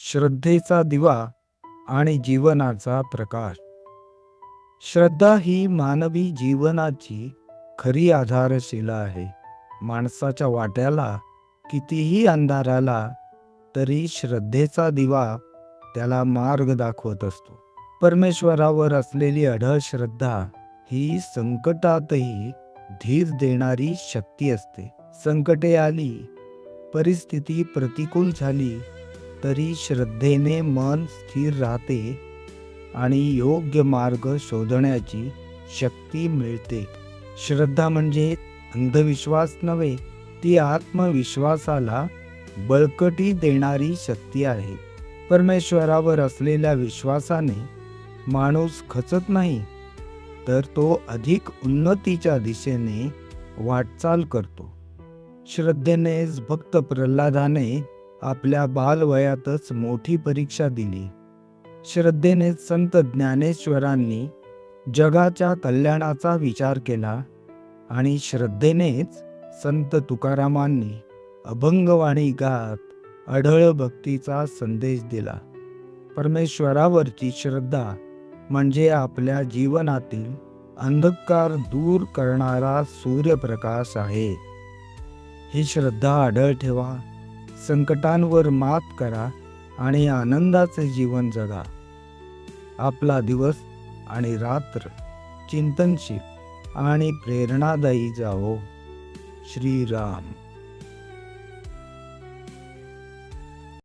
श्रद्धेचा दिवा आणि जीवनाचा प्रकाश. श्रद्धा ही मानवी जीवनाची खरी आधारशिला आहे. माणसाच्या वाट्याला कितीही अंधार आला तरी श्रद्धेचा दिवा त्याला मार्ग दाखवत असतो. परमेश्वरावर असलेली अढळ श्रद्धा ही संकटातही धीर देणारी शक्ती असते. संकटे आली परिस्थिती प्रतिकूल झाली तरी श्रद्धेने मन स्थिर राहते आणि योग्य मार्ग शोधण्याची शक्ती मिळते. श्रद्धा म्हणजे अंधविश्वास नव्हे ती आत्मविश्वासाला बळकटी देणारी शक्ती आहे. परमेश्वरावर असलेल्या विश्वासाने माणूस खचत नाही तर तो अधिक उन्नतीच्या दिशेने वाटचाल करतो. श्रद्धेनेच भक्त प्रल्हादाने आपल्या बालवयातच मोठी परीक्षा दिली. श्रद्धेने संत ज्ञानेश्वरांनी जगाच्या कल्याणाचा विचार केला आणि श्रद्धेनेच संत तुकारामांनी अभंगवाणी गात अढळ भक्तीचा संदेश दिला. परमेश्वरावरची श्रद्धा म्हणजे आपल्या जीवनातील अंधकार दूर करणारा सूर्यप्रकाश आहे. ही श्रद्धा आढळ ठेवा. संकटांवर मात करा आणि आनंदाचे जीवन जगा. आपला दिवस आणि रात्र चिंतनशील आणि प्रेरणादायी जावो. श्रीराम.